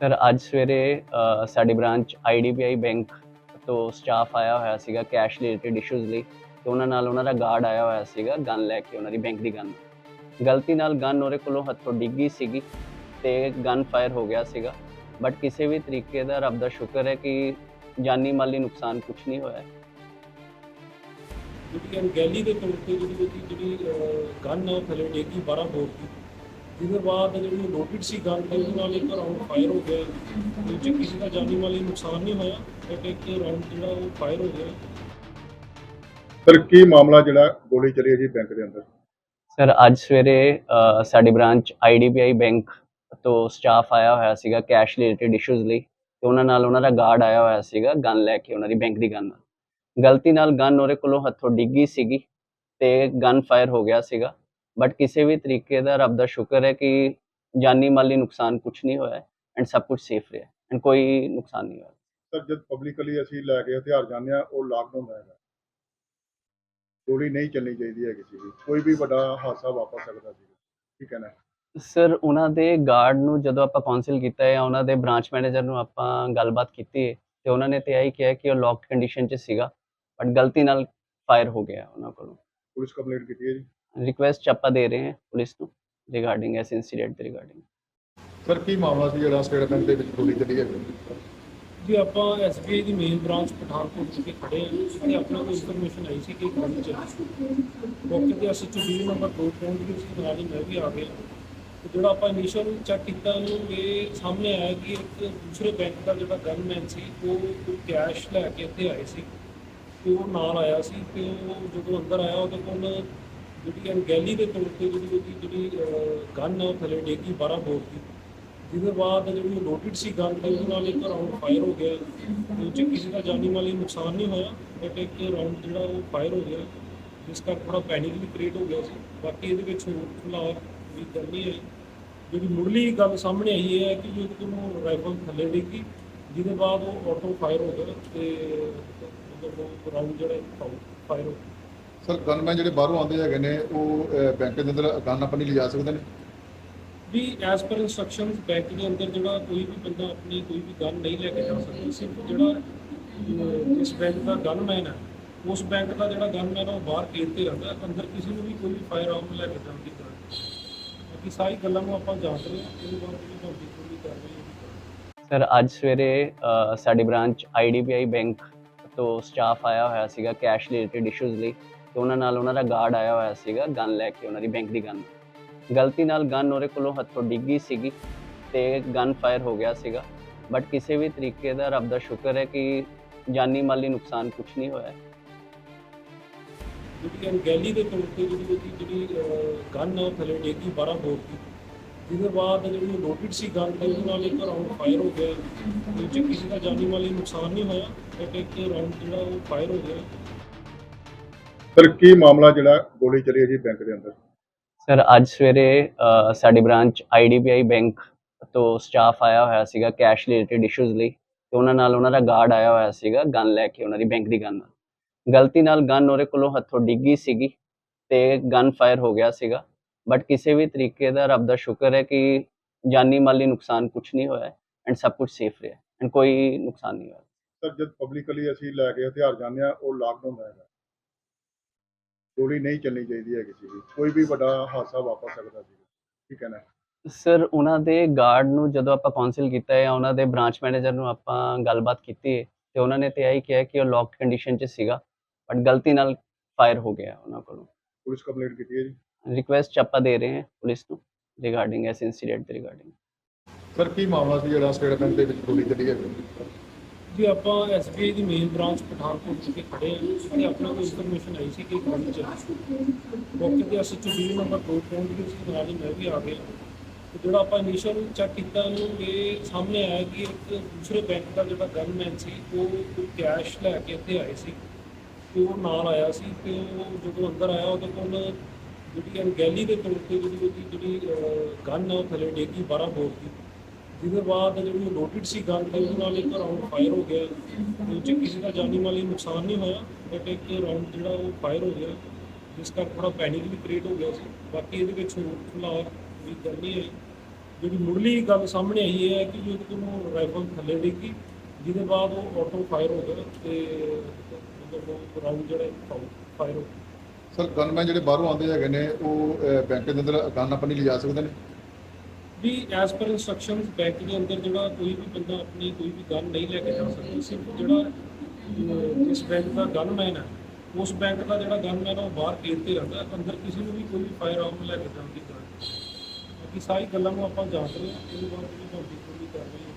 Sir, ਅੱਜ ਸਵੇਰੇ ਸਾਡੀ ਬ੍ਰਾਂਚ ਆਈਡੀਬੀਆਈ ਬੈਂਕ ਤੋਂ ਸਟਾਫ ਆਇਆ ਹੋਇਆ ਸੀਗਾ ਕੈਸ਼ ਰਿਲੇਟਡ ਇਸ਼ੂਜ਼ ਲਈ ਤੇ ਉਹਨਾਂ ਨਾਲ ਉਹਨਾਂ ਦਾ ਗਾਰਡ ਆਇਆ ਹੋਇਆ ਸੀਗਾ ਗਨ ਲੈ ਕੇ ਉਹਨਾਂ ਦੀ ਬੈਂਕ ਦੀ ਗਨ ਗਲਤੀ ਨਾਲ ਗਨ ਉਹਦੇ ਕੋਲੋਂ ਹੱਥੋਂ ਡਿੱਗੀ ਸੀਗੀ ਤੇ ਗਨ ਫਾਇਰ ਹੋ ਗਿਆ ਸੀਗਾ। ਬਟ ਕਿਸੇ ਵੀ ਤਰੀਕੇ ਦਾ ਰੱਬ ਦਾ ਸ਼ੁਕਰ ਹੈ ਕਿ ਜਾਨੀ ਮਾਲੀ ਨੁਕਸਾਨ ਕੁਝ ਨਹੀਂ ਹੋਇਆ। ਜਿਹੜੀ ਅਣਗਹਿਲੀ ਦੇ ਤੌਰ ਤੇ ਜਿਹੜੀ ਜਿਹੜੀ ਗਨ ਹੈ ਡੇਗੀ 12 ਬੋਰ ਦੀ। ਜਿਹਦੇ ਬਾਅਦ ਜਿਹੜੀ ਲੋਡਡ ਸੀ ਗਨ ਉਹਦੇ ਨਾਲ ਇੱਕ ਰਾਉਂਡ ਫਾਇਰ ਹੋ ਗਿਆ। ਤੇ ਚ ਕਿਸੇ ਦਾ ਜਾਨੀ ਮਾਲੀ ਨੁਕਸਾਨ ਨਹੀਂ ਹੋਇਆ ਬਟ ਇੱਕ ਰਾਉਂਡ ਜਿਹੜਾ ਉਹ ਫਾਇਰ ਹੋ ਗਿਆ। ਸਰ ਕੀ ਮਾਮਲਾ ਜਿਹੜਾ ਗੋਲੀ ਚੱਲੀ ਹੈ ਜੀ ਬੈਂਕ ਦੇ ਅੰਦਰ? ਸਰ ਅੱਜ ਸਵੇਰੇ ਅ, ਸਾਡੀ ਬ੍ਰਾਂਚ ਆਈਡੀਬੀਆਈ ਬੈਂਕ ਤੋਂ ਸਟਾਫ ਆਇਆ ਹੋਇਆ ਸੀਗਾ ਕੈਸ਼ ਰਿਲੇਟਡ ਇਸ਼ੂਜ਼ ਲਈ। ਤੇ ਉਹਨਾਂ ਨਾਲ ਉਹਨਾਂ ਦਾ ਗਾਰਡ ਆਇਆ ਹੋਇਆ ਸੀਗਾ ਗਨ ਲੈ ਕੇ ਉਹਨਾਂ ਦੀ ਬੈਂਕ ਦੀ ਗਨ ਗਲਤੀ ਨਾਲ ਗਨ ਉਹਦੇ ਕੋਲੋਂ ਹੱਥੋਂ ਡਿੱਗੀ ਸੀਗੀ ਤੇ ਗਨ ਫਾਇਰ ਹੋ ਗਿਆ ਸੀਗਾ। ਬਟ ਕਿਸੇ ਵੀ ਤਰੀਕੇ ਦਾ ਰੱਬ ਦਾ ਸ਼ੁਕਰ ਹੈ ਕਿ ਜਾਨੀ ਮਾਲੀ ਨੁਕਸਾਨ ਕੁਝ ਨਹੀਂ ਹੋਇਆ ਐਂਡ ਸਭ ਕੁਝ ਸੇਫ ਰਿਹਾ ਐਂਡ ਕੋਈ ਨੁਕਸਾਨ ਨਹੀਂ ਹੋਇਆ। ਸਰ ਜਦ ਪਬਲਿਕਲੀ ਅਸੀਂ ਲੈ ਕੇ ਹਥਿਆਰ ਜਾਂਦੇ ਆ ਉਹ ਲਾਕਡਾਊਨ ਹੈਗਾ। ਗੋਲੀ ਨਹੀਂ ਚੱਲਣੀ ਚਾਹੀਦੀ ਹੈ ਕਿਸੇ ਦੀ ਕੋਈ ਵੀ ਵੱਡਾ ਹਾਦਸਾ ਵਾਪਰ ਸਕਦਾ ਸੀ। ਠੀਕ ਹੈ ਨਾ? ਸਰ ਉਹਨਾਂ ਦੇ ਗਾਰਡ ਨੂੰ ਜਦੋਂ ਆਪਾਂ ਕਾਉਂਸਲ ਕੀਤਾ ਹੈ ਉਹਨਾਂ ਦੇ ਬ੍ਰਾਂਚ ਮੈਨੇਜਰ ਨੂੰ ਆਪਾਂ ਗੱਲਬਾਤ ਕੀਤੀ ਹੈ ਤੇ ਉਹਨਾਂ ਨੇ ਤੇ ਆਹੀ ਕਿਹਾ ਕਿ ਉਹ ਲੌਕਡ ਕੰਡੀਸ਼ਨ 'ਚ ਸੀਗਾ ਬਟ ਗਲਤੀ ਨਾਲ ਫਾਇਰ ਹੋ ਗਿਆ ਉਹਨਾਂ ਕੋਲੋਂ। ਪੁਲਿਸ ਕੰਪਲੇਂਟ ਕੀਤੀ ਹੈ ਜੀ? ਰਿਕੁਐਸਟ ਆਪਾਂ ਦੇ ਰਹੇ ਹਾਂ ਪੁਲਿਸ ਨੂੰ ਰਿਗਾਰਡਿੰਗ ਇਸ ਇਨਸੀਡੈਂਟ ਦੇ ਰਿਗਾਰਡਿੰਗ ਸਰ ਕੀ ਮਾਮਲਾ ਸੀ ਜਿਹੜਾ ਸਟੇਟ ਬੈਂਕ ਦੇ ਵਿੱਚ ਗੋਲੀ ਚੱਲੀ ਹੈ? ਜੀ ਆਪਾਂ ਐਸਬੀਆਈ ਦੀ ਮੇਨ ਬ੍ਰਾਂਚ ਪਠਾਨਕੋਟ ਵਿਖੇ ਖੜੇ ਹਾਂ। ਤੇ ਆਪਣਾ ਕੋਈ ਇਨਫੋਰਮੇਸ਼ਨ ਆਈ ਸੀ ਕਿ ਇੱਕ ਗੋਲੀ ਚੱਲੀ ਸੀ। ਮੌਕੇ ਤੇ ਅਸੀਂ ਚੁਬੀ ਨੰਬਰ 2 ਪਹੁੰਚ ਗਏ ਸੀ ਨਾਲ ਹੀ ਮੈਂ ਵੀ ਆ ਗਿਆ। ਤੇ ਜਿਹੜਾ ਆਪਾਂ ਇਨੀਸ਼ੀਅਲ ਚੈੱਕ ਕੀਤਾ ਉਹਨੂੰ ਇਹ ਸਾਹਮਣੇ ਆਇਆ ਕਿ ਇੱਕ ਦੂਸਰੇ ਬੈਂਕ ਦਾ ਜਿਹੜਾ ਗਨਮੈਨ ਸੀ ਉਹ ਕੋਈ ਕੈਸ਼ ਲੈ ਕੇ ਇੱਥੇ ਆਏ ਸੀ। ਤੇ ਉਹ ਨਾਲ ਆਇਆ ਸੀ ਤੇ ਉਹ ਜਦੋਂ ਅੰਦਰ ਆਇਆ ਉਹਦੇ ਕੋਲ ਜਿਹੜੀ ਅਣਗਹਿਲੀ ਦੇ ਤੌਰ ਤੇ ਜਿਹੜੀ ਉਹਦੀ ਜਿਹੜੀ ਗਨ ਹੈ ਉਹ ਥੱਲੇ ਡੇਗੀ 12 ਬੋਰ ਦੀ। ਜਿਹਦੇ ਬਾਅਦ ਜਿਹੜੀ ਲੋਡਡ ਸੀ ਗਨ ਤੇ ਉਹਦੇ ਨਾਲ ਇੱਕ ਰਾਉਂਡ ਫਾਇਰ ਹੋ ਗਿਆ। ਉਹ 'ਚ ਕਿਸੇ ਦਾ ਜਾਨੀ ਮਾਲੀ ਨੁਕਸਾਨ ਨਹੀਂ ਹੋਇਆ ਬਟ ਇੱਕ ਰਾਉਂਡ ਜਿਹੜਾ ਉਹ ਫਾਇਰ ਹੋ ਗਿਆ। ਜਿਸ ਕਰਕੇ ਥੋੜਾ ਪੈਨਿਕ ਵੀ ਕ੍ਰੀਏਟ ਹੋ ਗਿਆ ਸੀ। ਬਾਕੀ ਇਹਦੇ ਵਿੱਚ ਹੋਰ ਫਿਲਹਾਲ ਵੀ ਗੱਲ ਨਹੀਂ ਆਈ ਜਿਹੜੀ ਮੁੱਢਲੀ ਗੱਲ ਸਾਹਮਣੇ ਆਈ ਹੈ ਕਿ ਜਿਹਦੇ ਕੋਲੋਂ ਰਾਈਫਲ ਥੱਲੇ ਡਿੱਗੀ, ਜਿਹਦੇ ਬਾਅਦ ਉਹ ਆਟੋ ਫਾਇਰ ਹੋ ਗਿਆ ਤੇ ਮਤਲਬ ਉਹ ਰਾਉਂਡ ਜਿਹੜਾ ਫਾਇਰ ਹੋ ਗਿਆ। ਸਰ ਗਨਮੈਨ ਜਿਹੜੇ ਬਾਹਰੋਂ ਆਉਂਦੇ ਹੈਗੇ ਨੇ ਉਹ ਬੈਂਕ ਦੇ ਅੰਦਰ ਗਨ ਆਪਣੀ ਲਿਜਾ ਸਕਦੇ ਨੇ? ਵੀ ਐਸ ਪਰ ਇਨਸਟਰਕਸ਼ਨਸ ਬੈਂਕ ਦੇ ਅੰਦਰ ਜਿਹੜਾ ਕੋਈ ਵੀ ਬੰਦਾ ਆਪਣੀ ਕੋਈ ਵੀ ਗਨ ਨਹੀਂ ਲੈ ਕੇ ਜਾ ਸਕਦਾ ਸਿਰਫ ਜਿਹੜਾ ਇਸ ਬੈਂਕ ਦਾ ਗਨਮੈਨ ਹੈ ਉਸ ਬੈਂਕ ਦਾ ਜਿਹੜਾ ਗਨਮੈਨ ਉਹ ਬਾਹਰ ਗੇਟ ਤੇ ਰਹਿੰਦਾ ਅੰਦਰ ਕਿਸੇ ਨੂੰ ਵੀ ਕੋਈ ਵੀ ਫਾਇਰ ਆਰਮ ਲੈ ਕੇ ਜਾਣ ਦੀ ਗੱਲ। ਨਹੀਂ। ਬਾਕੀ ਸਾਰੀ ਗੱਲਾਂ ਨੂੰ ਆਪਾਂ ਜਾਂਚ ਰਹੇ ਹਾਂ ਇਹਦੇ ਬਾਅਦ ਜਿਹੜੀ ਤੁਹਾਡੀ ਕੋਈ ਕਾਰਵਾਈ ਸਰ ਅੱਜ ਸਵੇਰੇ ਸਾਡੀ ਬ੍ਰਾਂਚ ਆਈਡੀਬੀਆਈ ਬੈਂਕ ਤੋਂ ਸਟਾਫ ਆਇਆ ਹੋਇਆ ਸੀਗਾ ਕੈਸ਼ ਰਿਲੇਟਡ ਇਸ਼ੂਜ਼ ਲਈ। ਤੇ ਉਹਨਾਂ ਨਾਲ ਉਹਨਾਂ ਦਾ ਗਾਰਡ ਆਇਆ ਹੋਇਆ ਸੀਗਾ ਗਨ ਲੈ ਕੇ ਉਹਨਾਂ ਦੀ ਬੈਂਕ ਦੀ ਗਨ ਗਲਤੀ ਨਾਲ ਗਨ ਉਹਦੇ ਕੋਲੋਂ ਹੱਥੋਂ ਡਿੱਗੀ ਸੀਗੀ ਤੇ ਗਨ ਫਾਇਰ ਹੋ ਗਿਆ ਸੀਗਾ। ਬਟ ਕਿਸੇ ਵੀ ਤਰੀਕੇ ਦਾ ਰੱਬ ਦਾ ਸ਼ੁਕਰ ਹੈ ਕਿ ਜਾਨੀ ਮਾਲੀ ਨੁਕਸਾਨ ਕੁਝ ਨਹੀਂ ਹੋਇਆ। ਜਿਹੜੀ ਅਣਗਹਿਲੀ ਦੇ ਤੌਰ ਤੇ ਜਿਹੜੀ ਉਹਦੀ ਜਿਹੜੀ ਗਨ ਹੈ, ਉਹ ਥੱਲੇ ਡੇਗੀ 12 ਬੋਰ ਦੀ। ਜਿਹਦੇ ਬਾਅਦ ਜਿਹੜੀ ਲੋਡਡ ਸੀ ਗਨ ਤੇ, ਉਹਦੇ ਨਾਲ ਇੱਕ ਰਾਉਂਡ ਫਾਇਰ ਹੋ ਗਿਆ। ਤੇ ਉਹ 'ਚ ਕਿਸੇ ਦਾ ਜਾਨੀ ਮਾਲੀ ਨੁਕਸਾਨ ਨਹੀਂ ਹੋਇਆ ਬਟ ਇੱਕ ਰਾਉਂਡ ਜਿਹੜਾ ਉਹ ਫਾਇਰ ਹੋ ਗਿਆ। ਸਰ ਕੀ ਮਾਮਲਾ ਜਿਹੜਾ ਗੋਲੀ ਚੱਲੀ ਹੈ ਜੀ ਬੈਂਕ ਦੇ ਅੰਦਰ? ਸਰ ਅੱਜ ਸਵੇਰੇ ਅ, ਸਾਡੀ ਬ੍ਰਾਂਚ ਆਈਡੀਬੀਆਈ ਬੈਂਕ ਤੋਂ ਸਟਾਫ ਆਇਆ ਹੋਇਆ ਸੀਗਾ ਕੈਸ਼ ਰਿਲੇਟਡ ਇਸ਼ੂਜ਼ ਲਈ ਤੇ ਉਹਨਾਂ ਨਾਲ ਉਹਨਾਂ ਦਾ ਗਾਰਡ ਆਇਆ ਹੋਇਆ ਸੀਗਾ ਗਨ ਲੈ ਕੇ ਉਹਨਾਂ ਦੀ ਬੈਂਕ ਦੀ ਗਨ ਗਲਤੀ ਨਾਲ ਗਨ ਉਹਦੇ ਕੋਲੋਂ ਹੱਥੋਂ ਡਿੱਗੀ ਸੀਗੀ ਤੇ ਗਨ ਫਾਇਰ ਹੋ ਗਿਆ ਸੀਗਾ। ਬਟ ਕਿਸੇ ਵੀ ਤਰੀਕੇ ਦਾ ਰੱਬ ਦਾ ਸ਼ੁਕਰ ਹੈ ਕਿ ਜਾਨੀ ਮਾਲੀ ਨੁਕਸਾਨ ਕੁਝ ਨਹੀਂ ਹੋਇਆ ਐਂਡ ਸਭ ਕੁਝ ਸੇਫ ਰਿਹਾ ਐਂਡ ਕੋਈ ਨੁਕਸਾਨ ਨਹੀਂ ਹੋਇਆ। ਸਰ ਜਦ ਪਬਲਿਕਲੀ ਅਸੀਂ ਲੈ ਕੇ ਹਥਿਆਰ ਜਾਂਦੇ ਆ ਉਹ ਲਾਕਡਾਊਨ ਹੈਗਾ। ਗੋਲੀ ਨਹੀਂ ਚੱਲਣੀ ਚਾਹੀਦੀ ਹੈ ਕਿਸੇ ਦੀ ਕੋਈ ਵੀ ਵੱਡਾ ਹਾਦਸਾ ਵਾਪਰ ਸਕਦਾ ਸੀ ਠੀਕ ਹੈ ਨਾ? ਸਰ ਉਹਨਾਂ ਦੇ ਗਾਰਡ ਨੂੰ ਜਦੋਂ ਆਪਾਂ ਕਾਉਂਸਲ ਕੀਤਾ ਹੈ ਉਹਨਾਂ ਦੇ ਬ੍ਰਾਂਚ ਮੈਨੇਜਰ ਨੂੰ ਆਪਾਂ ਗੱਲਬਾਤ ਕੀਤੀ ਹੈ ਤੇ ਉਹਨਾਂ ਨੇ ਤੇ ਆਹੀ ਕਿਹਾ ਕਿ ਉਹ ਲੌਕਡ ਕੰਡੀਸ਼ਨ 'ਚ ਸੀਗਾ ਬਟ ਗਲਤੀ ਨਾਲ ਫਾਇਰ ਹੋ ਗਿਆ ਉਹਨਾਂ ਕੋਲੋਂ। ਪੁਲਿਸ ਕੰਪਲੇਂਟ ਕੀਤੀ ਹੈ ਜੀ? ਰਿਕੁਐਸਟ ਆਪਾਂ ਦੇ ਰਹੇ ਹਾਂ ਪੁਲਿਸ ਨੂੰ ਰਿਗਾਰਡਿੰਗ ਇਸ ਇਨਸੀਡੈਂਟ ਦੇ ਰਿਗਾਰਡਿੰਗ ਸਰ ਕੀ ਮਾਮਲਾ ਸੀ ਜਿਹੜਾ ਸਟੇਟ ਬੈਂਕ ਦੇ ਵਿੱਚ ਗੋਲੀ ਚੱਲੀ ਹੈ? ਜੀ ਆਪਾਂ ਐਸਬੀਆਈ ਦੀ ਮੇਨ ਬ੍ਰਾਂਚ ਪਠਾਨਕੋਟ ਵਿਖੇ ਖੜੇ ਹਾਂ ਤੇ ਆਪਣਾ ਕੋਈ ਇਨਫੋਰਮੇਸ਼ਨ ਆਈ ਸੀ ਕਿ ਇੱਕ ਚੱਲ ਮੌਕੇ ਤੇ ਅਸੀਂ ਚੁਬੀ ਨੰਬਰ 2 ਪਹੁੰਚ ਗਏ ਸੀ ਨਾਲ ਹੀ ਮੈਂ ਵੀ ਆ ਗਿਆ। ਤੇ ਜਿਹੜਾ ਆਪਾਂ ਇਨੀਸ਼ੀਅਲ ਚੈੱਕ ਕੀਤਾ ਉਹਨੂੰ, ਇਹ ਸਾਹਮਣੇ ਆਇਆ ਕਿ ਇੱਕ ਦੂਸਰੇ ਬੈਂਕ ਦਾ ਜਿਹੜਾ ਗਨਮੈਨ ਸੀ, ਉਹ ਕੈਸ਼ ਲੈ ਕੇ ਇੱਥੇ ਆਏ ਸੀ। ਤੇ ਉਹ ਨਾਲ ਆਇਆ ਸੀ ਤੇ ਉਹ ਜਦੋਂ ਅੰਦਰ ਆਇਆ, ਉਹਦੇ ਕੋਲ ਜਿਹੜੀ ਅਣਗਹਿਲੀ ਦੇ ਤੌਰ ਤੇ ਜਿਹੜੀ ਉਹਦੀ ਜਿਹੜੀ ਗਨ ਹੈ ਉਹ ਥੱਲੇ ਡੇਗੀ 12 ਬੋਰ ਦੀ। ਜਿਹਦੇ ਬਾਅਦ ਜਿਹੜੀ ਲੋਡਡ ਸੀ ਗਨ ਤੇ, ਉਹਦੇ ਨਾਲ ਇੱਕ ਰਾਉਂਡ ਫਾਇਰ ਹੋ ਗਿਆ। ਉਹ 'ਚ ਕਿਸੇ ਦਾ ਜਾਨੀ ਮਾਲੀ ਨੁਕਸਾਨ ਨਹੀਂ ਹੋਇਆ ਬਟ ਇੱਕ ਰਾਉਂਡ ਜਿਹੜਾ ਉਹ ਫਾਇਰ ਹੋ ਗਿਆ। ਜਿਸ ਕਰਕੇ ਥੋੜਾ ਪੈਨਿਕ ਵੀ ਕ੍ਰੀਏਟ ਹੋ ਗਿਆ ਸੀ। ਬਾਕੀ ਇਹਦੇ ਵਿੱਚ ਹੋਰ ਫਿਲਹਾਲ ਵੀ ਗੱਲ ਨਹੀਂ ਆਈ ਜਿਹੜੀ ਮੁੱਢਲੀ ਗੱਲ ਸਾਹਮਣੇ ਆਈ ਹੈ ਕਿ ਜੀ ਉਹਦੇ ਕੋਲੋਂ ਰਾਈਫਲ ਥੱਲੇ ਡਿੱਗੀ ਜਿਹਦੇ ਬਾਅਦ ਉਹ ਆਟੋ ਫਾਇਰ ਹੋ ਗਿਆ ਤੇ ਮਤਲਬ ਰਾਉਂਡ ਜਿਹੜਾ ਫਾਇਰ ਹੋ ਗਿਆ। ਸਰ ਗਨਮੈਨ ਜਿਹੜੇ ਬਾਹਰੋਂ ਆਉਂਦੇ ਹੈਗੇ ਨੇ, ਉਹ ਬੈਂਕ ਦੇ ਅੰਦਰ ਗਨ ਆਪਣੀ ਲਿਜਾ ਸਕਦੇ ਨੇ? ਵੀ ਐਸ ਪਰ ਇਨਸਟਰਕਸ਼ਨਸ ਬੈਂਕ ਦੇ ਅੰਦਰ ਜਿਹੜਾ ਕੋਈ ਵੀ ਬੰਦਾ ਆਪਣੀ ਕੋਈ ਵੀ ਗਨ ਨਹੀਂ ਲੈ ਕੇ ਜਾ ਸਕਦਾ, ਸਿਰਫ ਜਿਹੜਾ ਜਿਸ ਬੈਂਕ ਦਾ ਗਨਮੈਨ ਹੈ, ਉਸ ਬੈਂਕ ਦਾ ਜਿਹੜਾ ਗਨਮੈਨ ਹੈ, ਉਹ ਬਾਹਰ ਗੇਟ ਤੇ ਰਹਿੰਦਾ ਅੰਦਰ ਕਿਸੇ ਨੂੰ ਵੀ ਕੋਈ ਵੀ ਫਾਇਰ ਆਰਮ ਲੈ ਕੇ ਜਾਣ ਦੀ ਗੱਲ ਬਾਕੀ ਸਾਰੀ ਗੱਲਾਂ ਨੂੰ ਆਪਾਂ ਜਾਂਚ ਰਹੇ ਹਾਂ ਇਹਦੇ ਬਾਅਦ ਜਿਹੜੀ ਤੁਹਾਡੀ ਕੋਈ ਕਾਰਵਾਈ